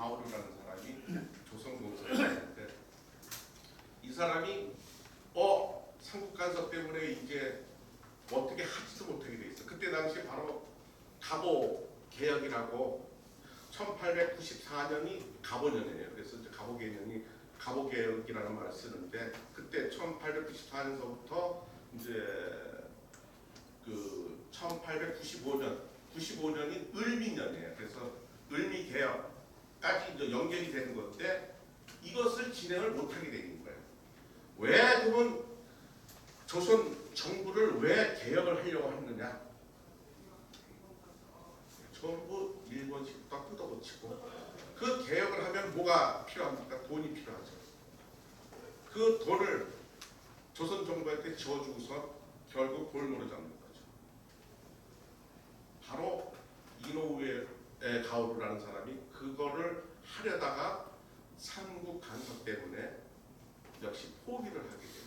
가오르라는 사람이 조선공사에 있는데 이 사람이 어 삼국간섭 때문에 이제 어떻게 하지도 못하게 돼 있어. 그때 당시 바로 갑오 개혁이라고 1894년이 갑오 년이에요. 그래서 이제 갑오 개혁이 갑오 개혁이라는 말을 쓰는데 그때 1894년서부터 이제 그 1895년 95년이 을미년이에요. 그래서 을미 개혁 까지 연결이 되는 건데 이것을 진행을 못하게 되는 거예요. 왜 그러면 조선 정부를 왜 개혁을 하려고 했느냐? 전부 일본식 다 뜯어고치고 그 개혁을 하면 뭐가 필요합니까? 돈이 필요하죠. 그 돈을 조선 정부한테 지어주고서 결국 골무로 잡는 거죠. 바로 이노우에 가오루라는 사람이 그거를 하려다가 삼국 간섭 때문에 역시 포기를 하게 돼요.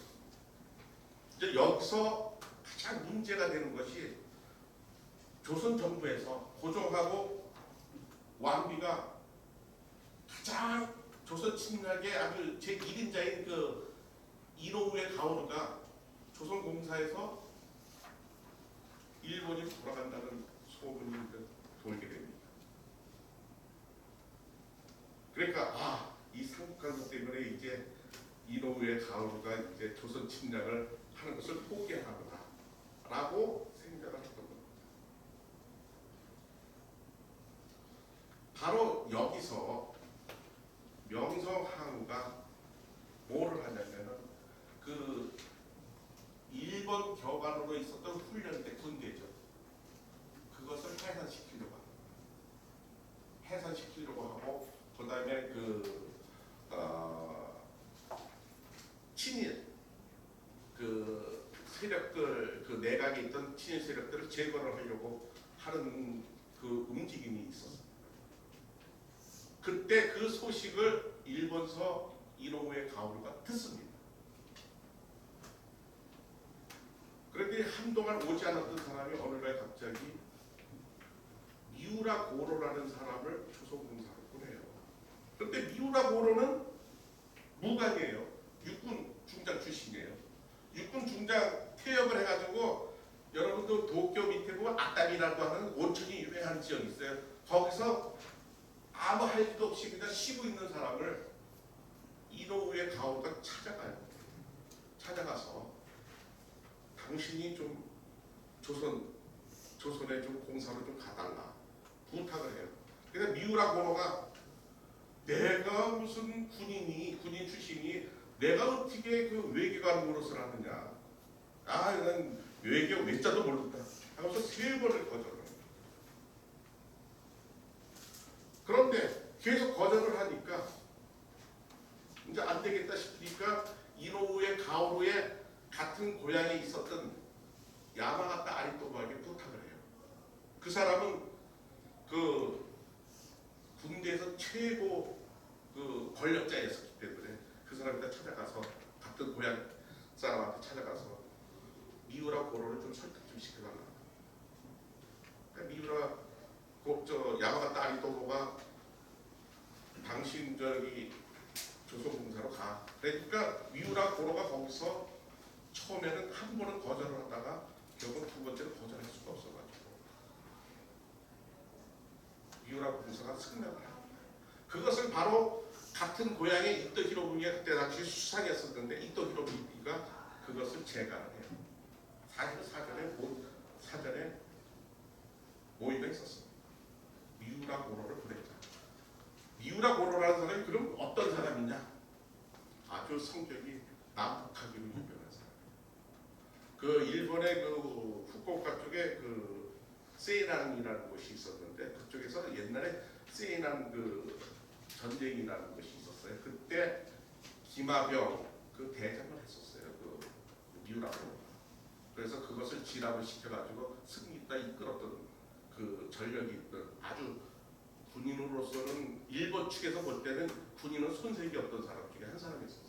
이제 여기서 가장 문제가 되는 것이 조선 정부에서 고종하고 왕비가 가장 조선 침략의 아주 제 1인자인 그 이노우의 가오루가 조선 공사에서 일본이 돌아간다는 소문이 돌게 됩니다. 그러니까 아, 이 삼국간섭 때문에 이제 이노우의 가오루가 이제 조선 침략을 하는 것을 포기하구나라고 생각을 했던 겁니다. 바로 여기서 명성황후가 뭐를 하냐면은 그 일본 격안으로 있었던 훈련대 군대죠. 그것을 해산시키려고 합니다. 해산시키려고 하고 그다음에 그 어, 친일 그 세력들 그 내각에 있던 친일 세력들을 제거를 하려고 하는 그 움직임이 있었어요. 그때 그 소식을 일본서 이노우의 가오루가 듣습니다. 그런데 한동안 오지 않았던 사람이 어느 날 갑자기 미우라 고로라는 사람을 조선공사로 보내요. 그런데 미우라 고로는 무관이에요. 육군 중장 출신이에요. 육군 중장 퇴역을 해가지고 여러분도 도쿄 밑에 보면 아담이라고 하는 온천이 유명한 지역이 있어요. 거기서 아무 할 일도 없이 그냥 쉬고 있는 사람을 이노우의 가오가 찾아가요. 찾아가서 당신이 좀 조선 조선에 좀 공사로 좀 가달라 부탁을 해요. 그래서 미우라 고로가 내가 무슨 군인이 군인 출신이 내가 어떻게 그 외교관 노릇을 하느냐? 아, 난 외교 외자도 모른다. 하면서 세 번을 거절을. 그런데 계속 거절을 하니까 이제 안 되겠다 싶으니까 이노우의 가오루의 같은 고향에 있었던 야마가타 아리토바에게 부탁을 해요. 그 사람은 그 군대에서 최고 그 권력자였었기 때문에 그 사람한테 찾아가서 같은 고향 사람한테 찾아가서 미우라 고로를 좀 설득 좀 시켜달라. 그러니까 미우라 그 저 야마가타 아리토바가 당신 저기 조선공사로 가. 그러니까 미우라 고로가 거기서 처음에는 한 번은 거절을 하다가 결국 두 번째는 거절할 수가 없어가지고 미우라 공사가 승낙을 합니다. 그것을 바로 같은 고향의 이토 히로부미가 그때 당시 수상했었는데 이토 히로부미가 그것을 해요. 사실 사전에 모, 사전에 모의가 있었어. 미우라 고로를 보냈 다. 미우라 고로라는 사람이 그럼 어떤 사람이냐? 아주 성격이 남북하기로 유명한 사람. 그 일본의 그 후쿠오카 쪽에 그 세이난이라는 곳이 있었는데 그쪽에서 옛날에 세이난 그 전쟁이라는 것이 있었어요. 그때 김하병 그 대장을 했었어요. 그 미우라고. 그래서 그것을 진압을 시켜가지고 승리다 이끌었던 그 전력이 있던 아주 군인으로서는 일본 측에서 볼 때는 군인은 손색이 없던 사람 중에 한 사람이었어요.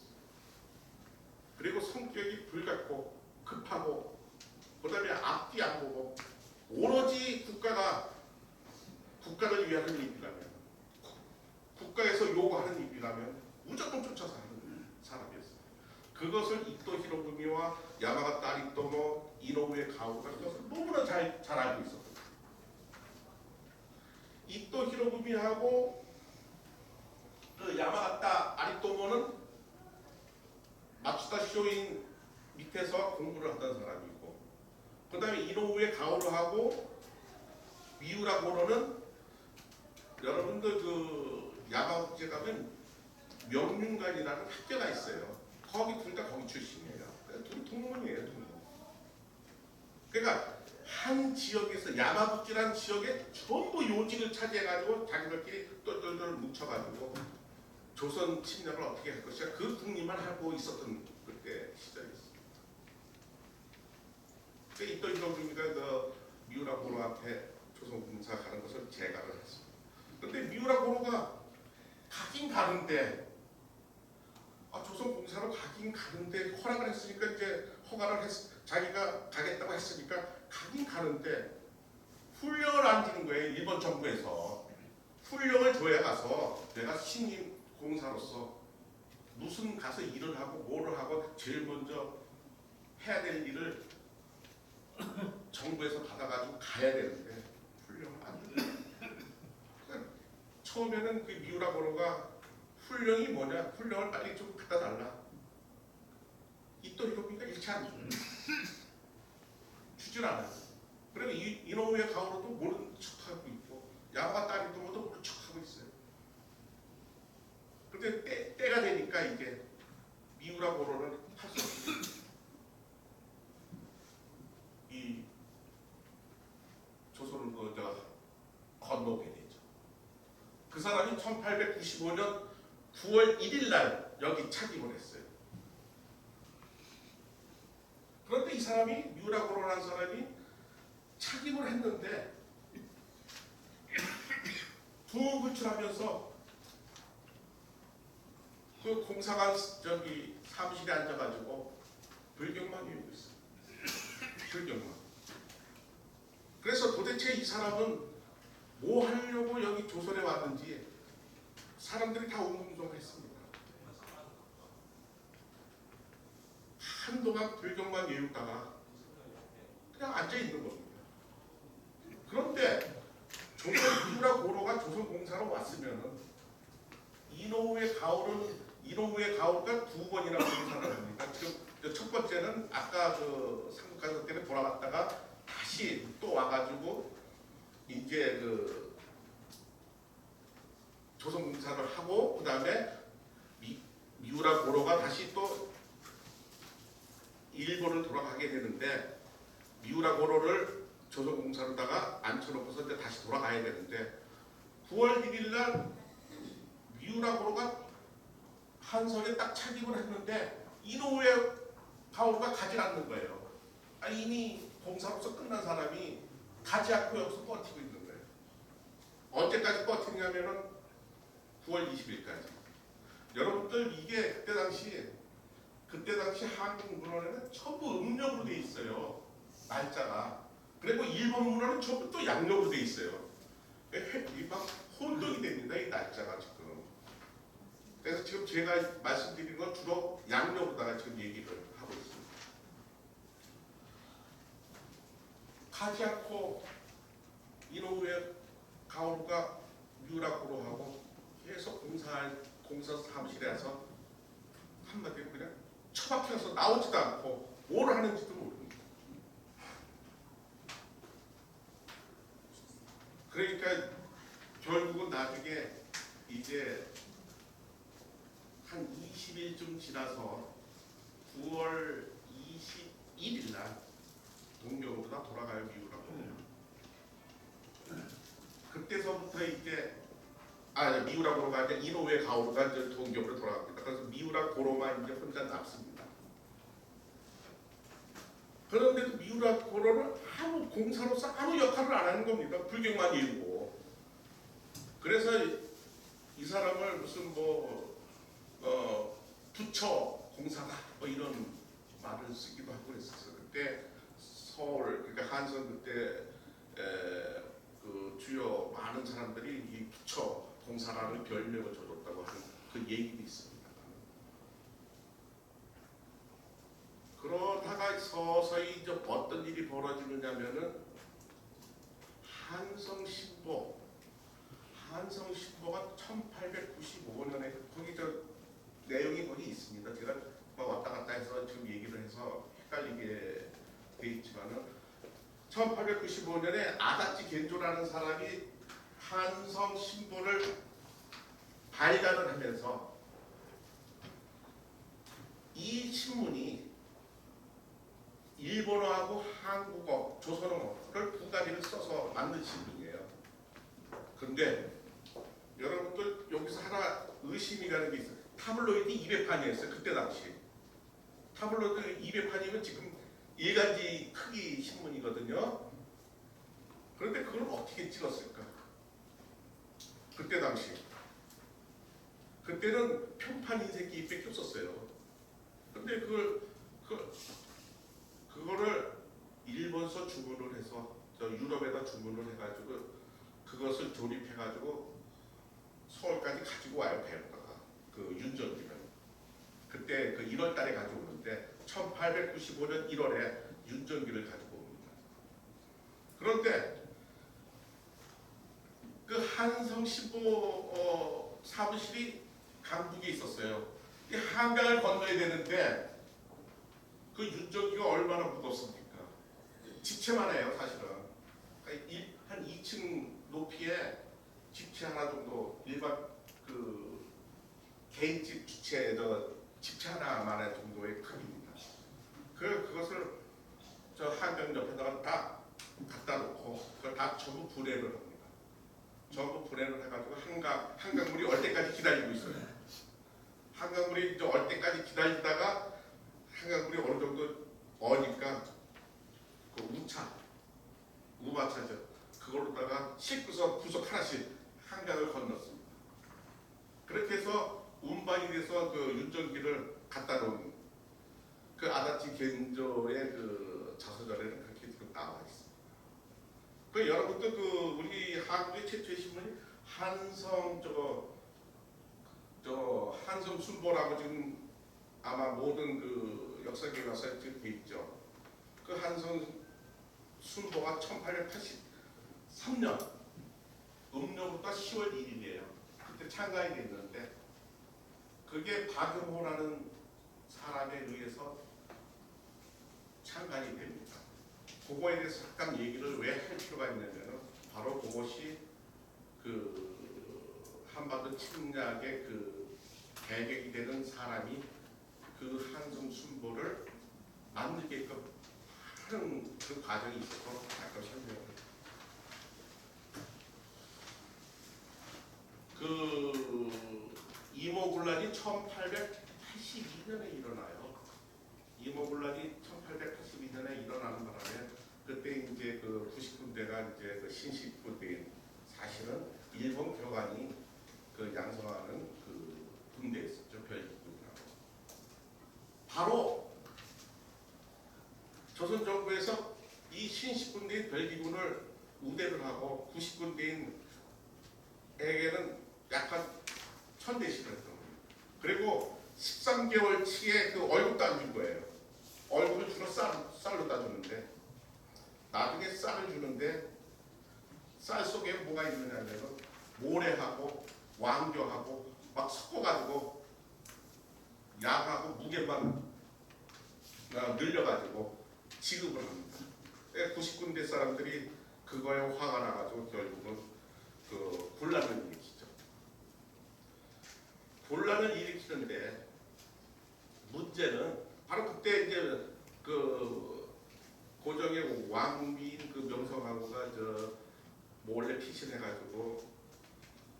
그리고 성격이 불같고 급하고 그다음에 앞뒤 안 보고 오로지 국가가 국가를 위하는 일이라면 국가 잡히려면 무조건 쫓아서 하는 사람이었어요. 그것을 이토 히로부미와 야마가타 아리토모 이노우에 가오가 너무나 잘, 잘 알고 있었거든요. 이토 히로부미하고 그 야마가타 아리토모는 마츠다 쇼인 밑에서 공부를 하던 사람이고 그 다음에 이노우에 가오르하고 미우라 고로는 여러분들 그 야마구제 가면 명륜관이라는 학교가 있어요. 거기 둘 다 거기 출신이에요. 둘 동문이에요, 동문. 그러니까 한 지역에서 야마구치라는 지역에 전부 요직을 차지해가지고 자기들끼리 똘똘똘 뭉쳐가지고 조선 침략을 어떻게 할 것이냐 그 궁리만 하고 있었던 그때 시절이었어요. 그 이또 이동중이가 그 미우라 고로 앞에 조선 군사 가는 것을 제가를 했습니다. 근데 미우라 고로가 가긴 가는데 아, 조선 공사로 가긴 가는데 허락을 했으니까 이제 허가를 했 자기가 가겠다고 했으니까 가긴 가는데 훈령을 안 주는 거예요 일본 정부에서 훈령을 줘야 가서 내가 신임 공사로서 무슨 가서 일을 하고 뭐를 하고 제일 먼저 해야 될 일을 정부에서 받아가지고 가야 되는데 훈령을 안 줘요. 처음에는 그 미우라 고로가 훈령이 뭐냐? 훈령을 빨리 좀 갖다 달라. 이또 이러니까 일치 안 줘. 주질 않아요. 그리고 이, 이놈의 가오로도 모르는 척하고 있고 야마 딸이도 모두 모르는 척하고 있어요. 근데 때, 때가 되니까 이게 미우라 고로는 할수 없어요. 이 조선을 그저 건너게 되죠. 그 사람이 1895년 9월 1일 날 여기 착입을 했어요. 그런데 이 사람이 미우라고로라는 사람이 착입을 했는데 두부출하면서 그 공사관 저기 사무실에 앉아가지고 불경만 외우고 있어요. 불경만. 그래서 도대체 이 사람은 뭐 하려고 여기 조선에 왔는지 사람들이 다 웅성했습니다. 한동안 불경만 외우다가 그냥 앉아 있는 겁니다. 그런데 조선 이후라 고로가 조선 공사로 왔으면은 이노우의 가오는 이노우의 가오가 두 번이나 공사를 합니다. 지금 그첫 번째는 아까 그 삼국가서 때문에 돌아갔다가 다시 또 와가지고 이제 그 조선 공사를 하고 그 다음에 미우라 고로가 다시 또 일본을 돌아가게 되는데 미우라 고로를 조선 공사로다가 앉혀놓고서 이제 다시 돌아가야 되는데 9월 1일 날 미우라 고로가 한성에 딱 착입을 했는데 이노우에 가오가 가지 않는 거예요. 아, 이미 공사로서 끝난 사람이 가지 않고 여기서 버티고 있는 거예요. 언제까지 버티냐면은 9월 20일까지. 여러분들 이게 그때 당시 그때 당시 한국 문헌에는 전부 음력으로 돼 있어요. 날짜가. 그리고 일본 문헌은 전부 또 양력으로 돼 있어요. 이막 혼동이 됩니다. 이 날짜가 지금. 그래서 지금 제가 말씀드린 건 주로 양력으로다가 지금 얘기를 하고 있습니다. 가지 않고 이노우에 가오루가 유라고로 하고 계속 공사할 공사 사무실에서 한마디로 그냥 처박혀서 나오지도 않고 뭘 하는지도 모릅니다. 그러니까 결국은 나중에 이제 한 20일쯤 지나서 9월 21일 날 동경으로 다 돌아가요 미우라고. 그때서부터 이제 아 미우라 고로가 이제 이노우에 가오루가 이제 동경으로 돌아갑니다. 그래서 미우라 고로만 이제 혼자 남습니다. 그런데도 미우라 고로는 아무 공사로서 아무 역할을 안 하는 겁니다. 불경만 이루고. 그래서 이 사람을 무슨 뭐 어, 부처 공사다 뭐 이런 말을 쓰기도 하고 그랬었어요. 그때 서울 그러니까 한성 그때 에, 그 주요 많은 사람들이 이 부처 공사라는 별명을 줘줬다고 하는 그 얘기도 있습니다. 그러다가 서서히 이제 어떤 일이 벌어지느냐면은 한성 신보 한성 신보가 1895년에 거기 저 내용이 거기 있습니다. 제가 막 왔다 갔다 해서 지금 얘기를 해서 헷갈리게 돼 있지만은 1895년에 아다치 겐조라는 사람이 한성 신보를 발간을 하면서 이 신문이 일본어하고 한국어, 조선어를 두 가지를 써서 만든 신문이에요. 근데 여러분들 여기서 하나 의심이 가는 게 있어요. 타블로이드 200판이었어요. 그때 당시. 타블로이드 200판이면 지금 일간지 크기 신문이거든요. 그런데 그걸 어떻게 찍었을까? 그때 당시. 그때는 평판 인쇄기 밖에 없었어요. 근데 그걸 그 그거를 일본서 주문을 해서 저 유럽에다 주문을 해가지고 그것을 조립해가지고 서울까지 가지고 와요 배로다가 그 윤전기는 그때 그 1월달에 가져오는데 1895년 1월에 윤전기를 가지고 옵니다. 그런데 그 한성 신보 어, 사무실이 강북에 있었어요. 이 한강을 건너야 되는데 그 윤전기가 얼마나 무겁습니까? 집채만 해요 사실은 한 2층 높이에 집채 하나 정도 일반 그 개인집 저 집채 하나만의 정도의 크기입니다. 그 그것을 저 한강 옆에다가 딱 갖다 놓고 그걸 다 전부 분해를. 전부 분해를 해가지고 한강 한강물이 얼 때까지 기다리고 있어요. 한강물이 이제 얼 때까지 기다리다가 한강물이 어느 정도 어니까 그 우차 우마차죠. 그걸로다가 싣고서 구석 하나씩 한강을 건넜습니다. 그렇게 해서 운반이 돼서 그 윤전기를 갖다 놓은 그 아다치 겐조의 그 자서전에는 그렇게 지금 나와 있습니다. 그 여러분도 그 우리 한국의 최초의 신문이 한성 저거 저 한성 순보라고 지금 아마 모든 그 가서 지금 돼 있죠. 그 한성 순보가 1883년 음력부터 10월 1일이에요. 그때 창간이 됐는데 그게 박용호라는 사람에 의해서 창간이 됩니다. 그거에 대해서 잠깐 얘기를 왜 할 필요가 있냐면 바로 그것이 그 한반도 침략의 그 배경이 되는 사람이 그 한성 순보를 만들게끔 하는 그 과정이 있어서 잠깐 설명을 그 이모군란이 1882년에 일어나요. 이모군란이 1882년에 일어나는 바람에 그때 이제 그 90군대가 이제 그 신식부대인 사실은 일본 교관이 그 양성하는 그 군대였었죠 별기군이라고. 바로 조선 정부에서 이 신식군대인 별기군을 우대를 하고 90군 대인에게는 약간 천대시를 했던 거예요. 그리고 13개월치의 그 월급도 안 준 거예요. 월급을 주로 쌀, 쌀로 따주는데 나중에 쌀을 주는데 쌀 속에 뭐가 있느냐면 모래하고 왕겨하고 막 섞어가지고 양하고 무게만 아, 늘려가지고 지급을 합니다. 90군데 사람들이 그거에 화가 나가지고 결국은 그 곤란을 일으키죠. 곤란을 일으키는데 문제는 바로 그때 이제 그 고정의 왕비인 그 명성하고가 저 몰래 피신해가지고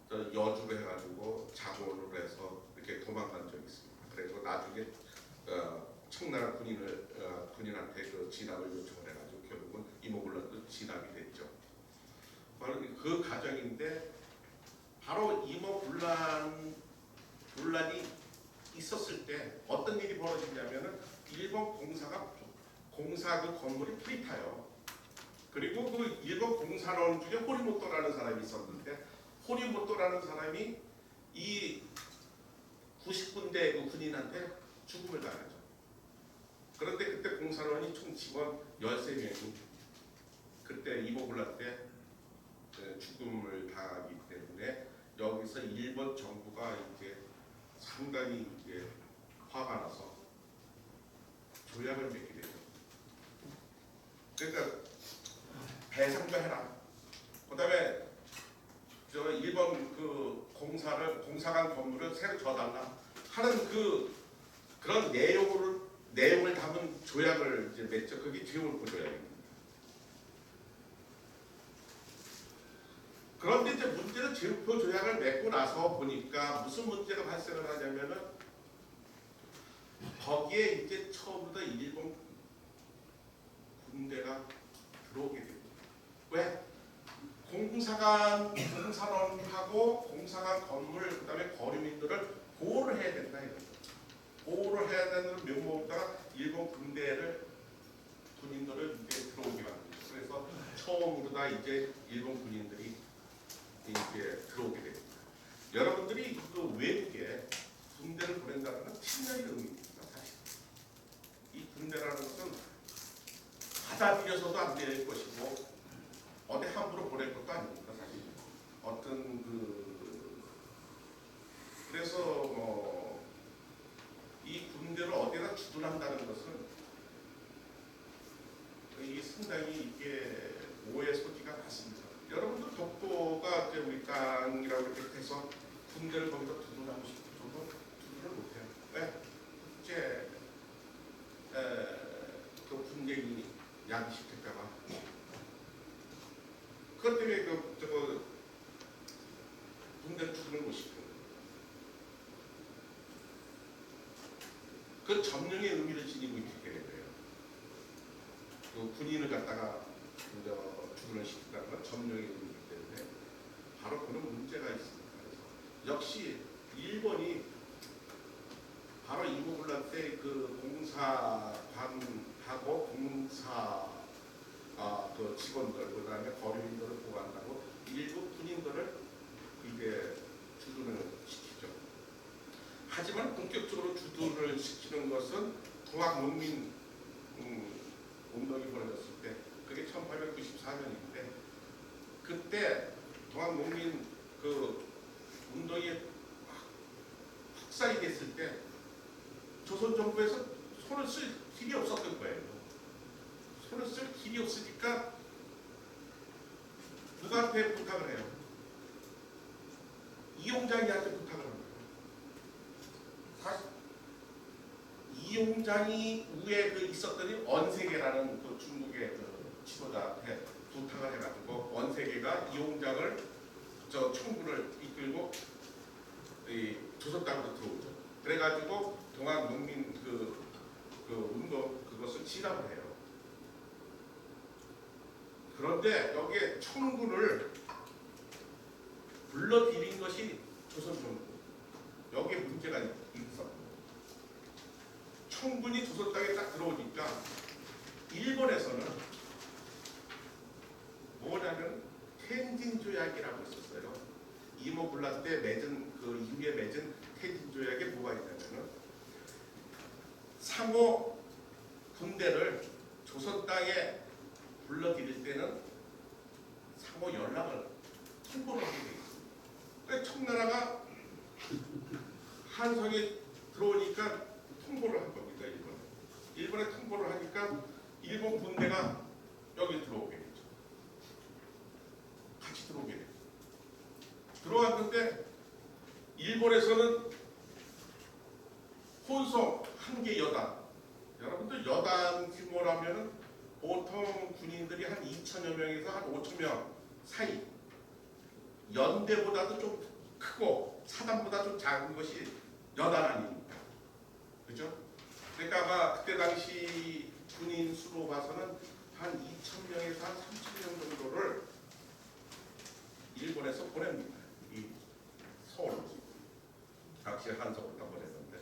저 여주를 해가지고 자고를 해서 이렇게 도망간 적이 있습니다. 그래서 나중에 어, 청나라 군인을 어, 군인한테 그 진압을 요청을 해가지고 결국은 이모군란도 진압이 됐죠. 바로 그 과정인데 바로 이모군란 분란이 있었을 때 어떤 일이 벌어지냐면은 일본 공사가 공사 그 건물이 불이 타요. 그리고 그 일본 공사원 중에 호리모토라는 사람이 있었는데 호리모토라는 사람이 이 군대 그 군인한테 죽음을 당하죠. 그런데 그때 공사원이 총 직원 13명이 그때 이모블라 때그 죽음을 당하기 때문에 여기서 일본 정부가 이제 상당히 이제 화가 나서 조약을 맺게 되죠. 그러니까 배상도 해라. 그다음에 저 일본 그 공사를 공사관 건물을 새로 져달라 하는 그 그런 내용을 내용을 담은 조약을 이제 맺죠. 그게 제올코 조약입니다. 그런데 이제 문제는 제올코 조약을 맺고 나서 보니까 무슨 문제가 발생을 하냐면은 거기에 이제 처음부터 일본 군대가 들어오게 됩니다. 왜? 공사관 공사원하고 공사관 건물 그 다음에 거류민들을 보호를 해야 된다 이거죠. 보호를 해야 되는 명목에다가 일본 군대를 군인들을 이제 들어오게 만들죠. 그래서 처음으로 다 이제 일본 군인들 이 이제 들어오게 됩니다. 여러분들이 그 외국에 군대를 보낸다는 건 친절의 의미입니다. 사실 이 군대라는 것은 받아들여서도 안 될 것이고 어디 함부로 보낼 것도 아닙니다. 사실 어떤 그 그래서 뭐 이 군대를 어디다 주둔한다는 것은 이 상당히 이게 오해 소지가 많습니다. 여러분들 독도가 이제 우리 땅이라고 이렇게 해서 군대를 거기다 두둔하고 싶고 저도 두둔을 못해요. 왜? 이제 에, 그 분쟁이 양식될까봐. 그것 때문에 그 저거 군대를 두둔을 못 거예요. 그 점령의 의미를 지니고 있기 때문에요. 그 군인을 갖다가 저 주둔을 시킨다는 건 점령의 의미이기 때문에 바로 그런 문제가 있습니다. 그래서 역시 일본이 바로 이모블라 때 그 공사관하고 공사 아, 그 직원들 그다음에 거류민들을 보호한다고 일부 군인들을 이게 주둔을 시키죠. 하지만 본격적으로 주둔을 시키는 것은 동학농민 음, 운동이 벌어졌을 때 그게 1894년인데 그때 동학 농민 그 운동이 확- 확산이 됐을 때 조선 정부에서 손을 쓸 길이 없었던 거예요. 손을 쓸 길이 없으니까 누구한테 부탁을 해요? 이용장이한테 부탁을 합니다. 사실 이용장이 위에 그 있었더니 원세계라는 그 중국의 그 지도자한테 부탁을 해가지고 원세계가 이용장을 저 총구를 이끌고 이 조선 땅으로 들어오죠. 그래가지고 동학 농민 그, 그 운동 그것을 진압을 해요. 그런데 여기에 청군을 불러들인 것이 조선 정부. 여기에 문제가 있었고 청군이 조선 땅에 딱 들어오니까 일본에서는 뭐냐면 텐진 조약이라고 있었어요. 이모블라 때 맺은 그 이후에 맺은 텐진 조약에 뭐가 있냐면은 상호 군대를 조선 땅에 불러들일 때는 상호 연락을 통보를 하게 돼 있습니다. 그러니까 청나라가 한성에 들어오니까 통보를 한 겁니다. 일본에. 일본에 통보를 하니까 일본 군대가 여기 들어오게 되죠. 같이 들어오게 되죠. 들어왔는데 일본에서는 혼성 한 개 여단. 여러분들 여단 규모라면은 보통 군인들이 한 2천여 명에서 한 5천 명 사이. 연대보다도 좀 크고 사단보다 좀 작은 것이 여단 아닙니까? 그죠? 그러니까 아마 그때 당시 군인 수로 봐서는 한 2천 명에서 한 3천 명 정도를 일본에서 보냅니다. 이 서울로. 당시 한서부터 보냈는데.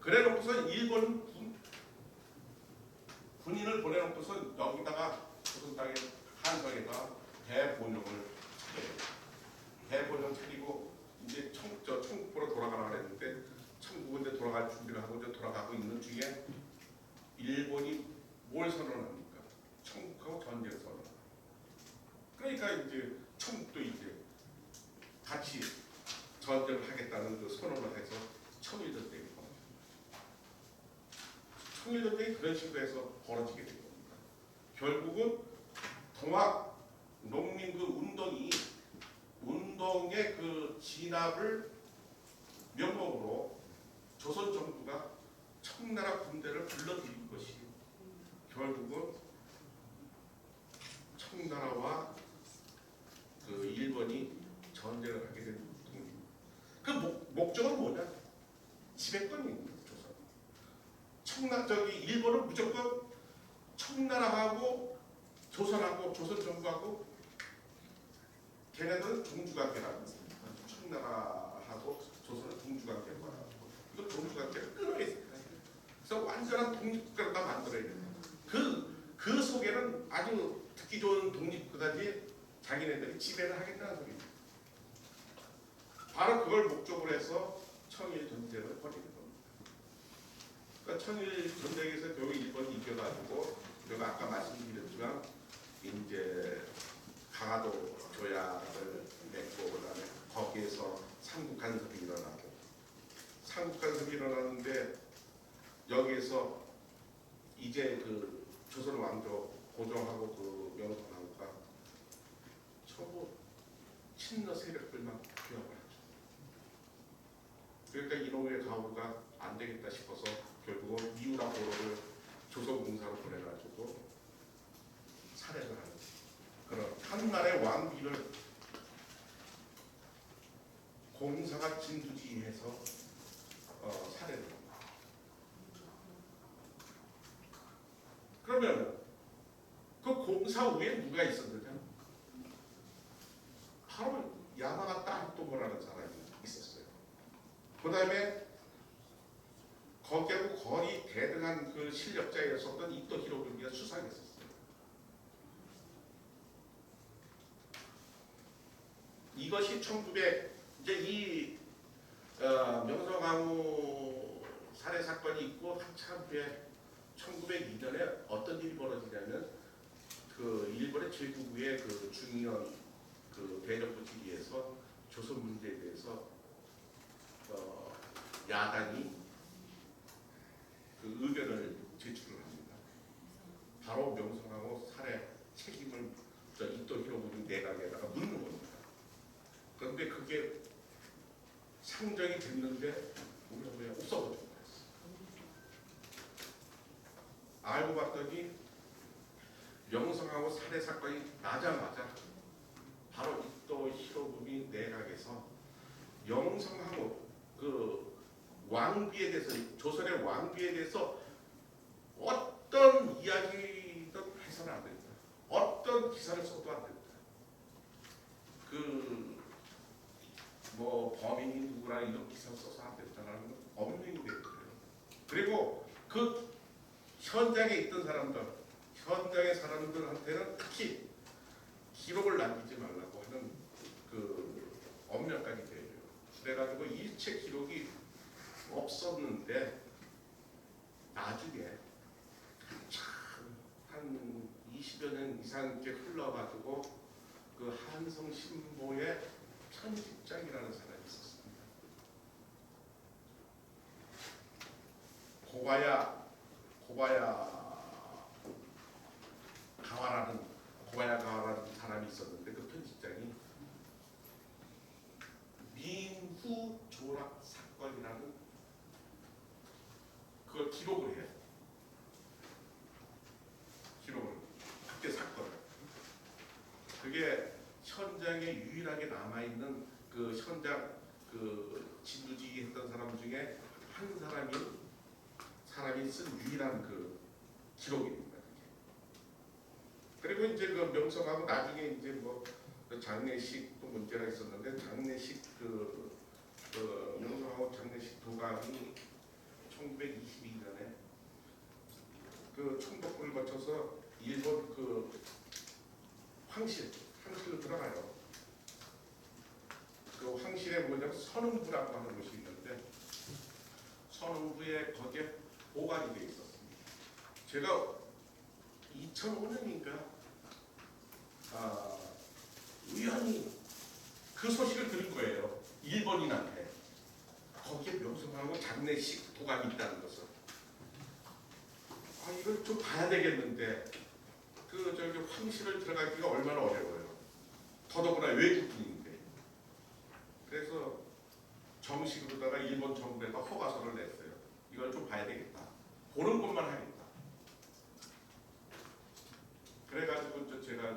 그래 놓고서 일본 군, 군인을 보내놓고서 여기다가 조선 땅에 한성에다 대본령을 차려요. 대본령 차리고 이제 청, 저 청국보로 돌아가라 그랬는데 뭐 19고 이제 돌아갈 준비를 하고 이제 돌아가고 있는 중에 일본이 뭘 선언합니까? 천국하고 전쟁 선언. 그러니까 이제 천국도 이제 같이 전쟁을 하겠다는 그 선언을 해서 청일전쟁이 벌어집니다. 청일전쟁이 그런 식으로 해서 벌어지게 된 겁니다. 결국은 동학 농민 그 운동이 운동의 그 진압을 명목으로 조선 정부가 청나라 군대를 불러들인 것이 결국은 청나라와 그 일본이 전쟁을 하게 된 동기. 그 목, 목적은 뭐냐? 지배권입니다. 조선. 청나 저기 일본은 무조건 청나라하고 조선하고 조선 정부하고 걔네들은 종주관계라고 청나라하고 조선은 종주관계라고 하고 이거 종주관계를 끊어야 돼. 그래서 완전한 독립국가를 다 만들어야 돼. 그, 그 속에는 아주 듣기 좋은 독립국가지 자기네들이 지배를 하겠다는 소리입니다. 바로 그걸 목적으로 해서 청일 전쟁을 벌이는 겁니다. 그러니까 청일 전쟁에서 결국 일본이 이겨가지고 제가 아까 말씀드렸지만 이제 강화도 조약을 맺고 그다음에 거기에서 삼국 간섭이 일어나고 삼국 간섭이 일어나는데 여기에서 이제 그 조선 왕조 고종하고 그 명성하고가 전부 친러 세력들만 규합을 하죠. 그러니까 가오가 안 되겠다 싶어서 결국은 미우라 보로를 조선공사로 보내가지고 살해를 하는 그런 한나라의 왕비를 공사가 진두지휘해서 어, 살해를 합니다. 그러면 그 공사 위에 누가 있었느냐? 바로 야마가타 히토모라는 사람이 있었어요. 그 다음에 거기하고 대등한 그 실력자였었던 이토 히로부미가 수상했었어요. 이것이 1900 이제 이 어, 명성황후 살해 사건이 있고 한참 후에 1902년에 어떤 일이 벌어지냐면 그 일본의 제국의 그 중요한 그 대적부 지리에서 조선 문제에 대해서 어, 야당이 그 의견을 제출을 합니다. 바로 명성황후 살해 책임을 저 이토 히로부미 내각에다가 묻는 겁니다. 그런데 그게 상정이 됐는데 왜 없어버린 거였어. 알고 봤더니 명성하고 살해 사건이 나자마자 바로 이또 히로부미 내각에서 명성하고 그 왕비에 대해서 조선의 왕비에 대해서 어떤 이야기든 해서는 안 된다. 어떤 기사를 써도 안 된다. 그 뭐 범인이 누구라 이런 기사 써서 안 된다라는 건 엄명이 되거든요. 그리고 그 현장에 있던 사람들, 현장의 사람들한테는 특히 기록을 남기지 말라고 하는 그 엄명까지 돼요. 그래가지고 일체 기록이 없었는데 나중에 참한 20여 년 이상 이렇게 흘러가지고 그 한성 신보의 편집장이라는 사람이 있었습니다. 고바야 고바야 가와라는 고바야 가와라는 사람이 있었는데 그 편집장이 민후 조락 사건이라는 그걸 기록을 해요. 기록을 그때 사건을 그게 현장에 유일하게 남아 있는 그 현장 그 진두지휘 했던 사람 중에 한 사람이 사람이 쓴 유일한 그 기록입니다. 그게. 그리고 그 명성하고 나중에 이제 뭐그 장례식도 문제가 있었는데 장례식 그, 그 명성하고 장례식 도감이 1922년에 그 총독부를 거쳐서 일본 그 황실 황실로 들어가요. 그 황실에 뭐냐면 선흥부라고 하는 곳이 있는데 선흥부에 거기에 보관이 돼 있었습니다. 제가 2005년인가 아, 우연히 그 소식을 들은 거예요. 일본인한테 거기에 명성하고 장례식 도감이 있다는 것을. 아 이걸 좀 봐야 되겠는데 그 저기 황실을 들어가기가 얼마나 어려워요. 더더구나 외국인인데. 그래서 정식으로다가 일본 정부에서 허가서를 냈어요. 이걸 좀 봐야 되겠다. 보는 것만 하겠다. 그래가지고 제가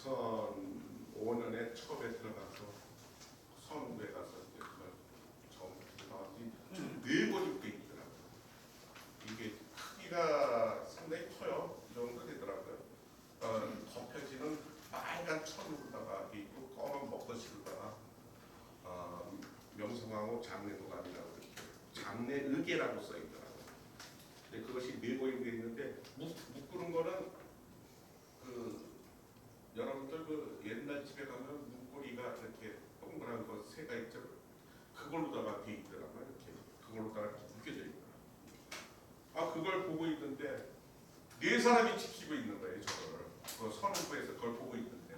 2005년에 처음에 들어가서 선후에 가서 이제 그걸 처음 나왔지 좀네 번이 돼 있더라고요. 이게 크기가 상당히 커요. 이 정도 되더라고요. 어, 덮여지는 빨간 천으로다가 돼 있고 검은 먹거시로다가 어, 명성황후 장례도감이라고 이렇게 장례의계라고 써 있더라고요. 근데 그것이 네 번이 돼 있는데 묶, 묶는 거는 그 여러분들 그 옛날 집에 문고리가 이렇게 동그란 거 새가 있죠. 그걸로다가 돼 있더라고요. 이렇게 그걸로다가 묶여져 있더라고요. 아 그걸 보고 있는데 네 사람이 지키고 있는 거예요. 저걸 그 선후부에서 그걸 보고 있는데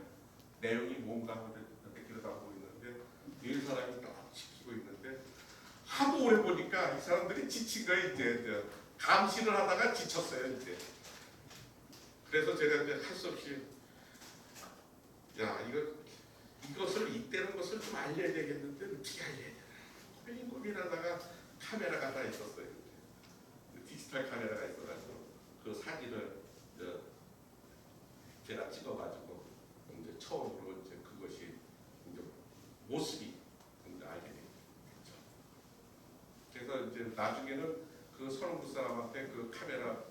내용이 뭔가 하고 들여다보고 있는데 네 사람이 딱 지키고 있는데 하도 오래 보니까 이 사람들이 지친 거예요. 이제, 이제 감시를 하다가 지쳤어요. 이제. 그래서 제가 이제 할 수 없이 야 이거 이것을 이때는 것을 좀 알려야 되겠는데 어떻게 알려야 되나. 고민 고민하다가 카메라가 하나 있었어요. 디지털 카메라가 있어가지고 그 사진을 제가 찍어가지고 이제 처음으로 이제 그것이 이제 모습이 이제 알게 됐죠. 그래서 이제 나중에는 그 선후부 사람한테 그 카메라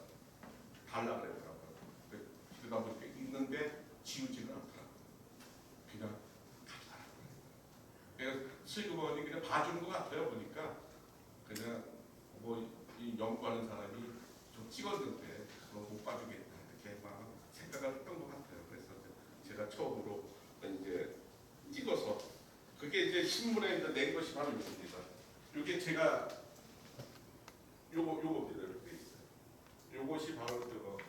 달라 그랬더라고요. 그 그러다 보니까 있는데 지우지는 않더라고요. 그냥 가져가라고 그래서 슬그머니 그냥 봐주는 것 같아요 보니까 그냥 뭐 이 연구하는 사람이 좀 찍었는데 그거 못 봐주겠다 이렇게 막 생각을 했던 것 같아요. 그래서 제가 처음으로 이제 찍어서 그게 이제 신문에 이제 낸 것이 바로 이겁니다. 이게 제가 요거 요겁니다. 이렇게 있어요. 요것이 바로 그거.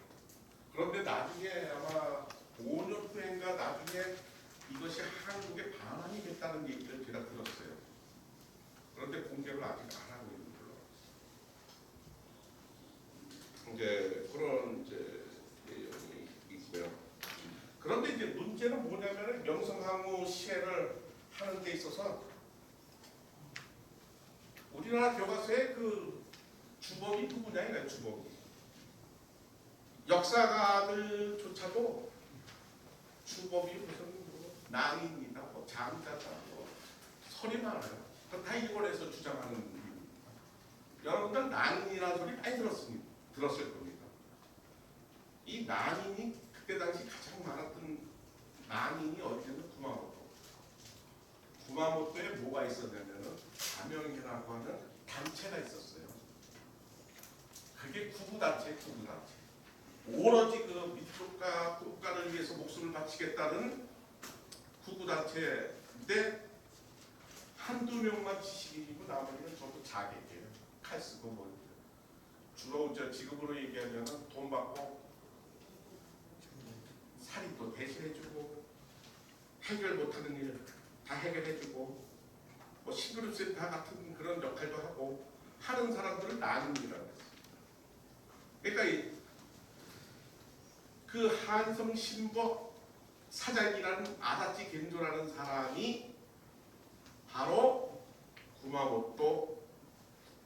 그런데 나중에 아마 5년 후인가 나중에 이것이 한국에 반환이 됐다는 얘기를 제가 들었어요. 그런데 공개를 아직 안 하고 있는 걸로. 이제 그런 이제 내용이 있고요. 그런데 이제 문제는 뭐냐면은 명성황후 시해를 하는 데 있어서 우리나라 교과서에 그 주범이 누구냐 이거예요 주범이. 역사가들조차도 주범이 무슨 뭐 낭인이다, 뭐 장자다, 뭐 설이 많아요. 다 일본에서 주장하는. 여러분들 낭인이라는 소리 많이 들었습니다. 들었을 겁니다. 이 낭인이 그때 당시 가장 많았던 낭인이 어디냐면 구마모토. 구마모토에 뭐가 있었냐면은 가명이라고 하는 단체가 있었어요. 그게 구구단체, 구구단체. 오로지 그 민족과 국가를 위해서 목숨을 바치겠다는 구구단체인데 한두 명만 지식인이고 나머지는 전부 자객이에요. 칼 쓰고 뭐 주로 이제 지금으로 얘기하면 돈 받고 살인도 대신해주고 해결 못하는 일 다 해결해주고 뭐 시그룹센터 같은 그런 역할도 하고 하는 사람들을 나눔이라고 했어요. 그러니까 이 그 한성 신법 사장이라는 아다치 겐조라는 사람이 바로 구마모토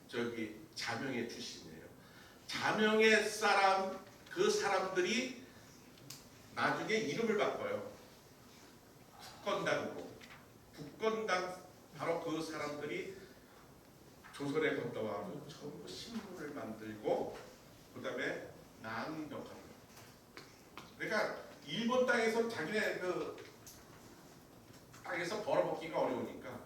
저기 자명의 출신이에요. 자명의 사람 그 사람들이 나중에 이름을 바꿔요. 국건당으로. 국건당 바로 그 사람들이 조선에 갔다 와서 전부 신문을 만들고 그 다음에 나는 역할을 그러니까 일본 땅에서 자기네 그 땅에서 벌어먹기가 어려우니까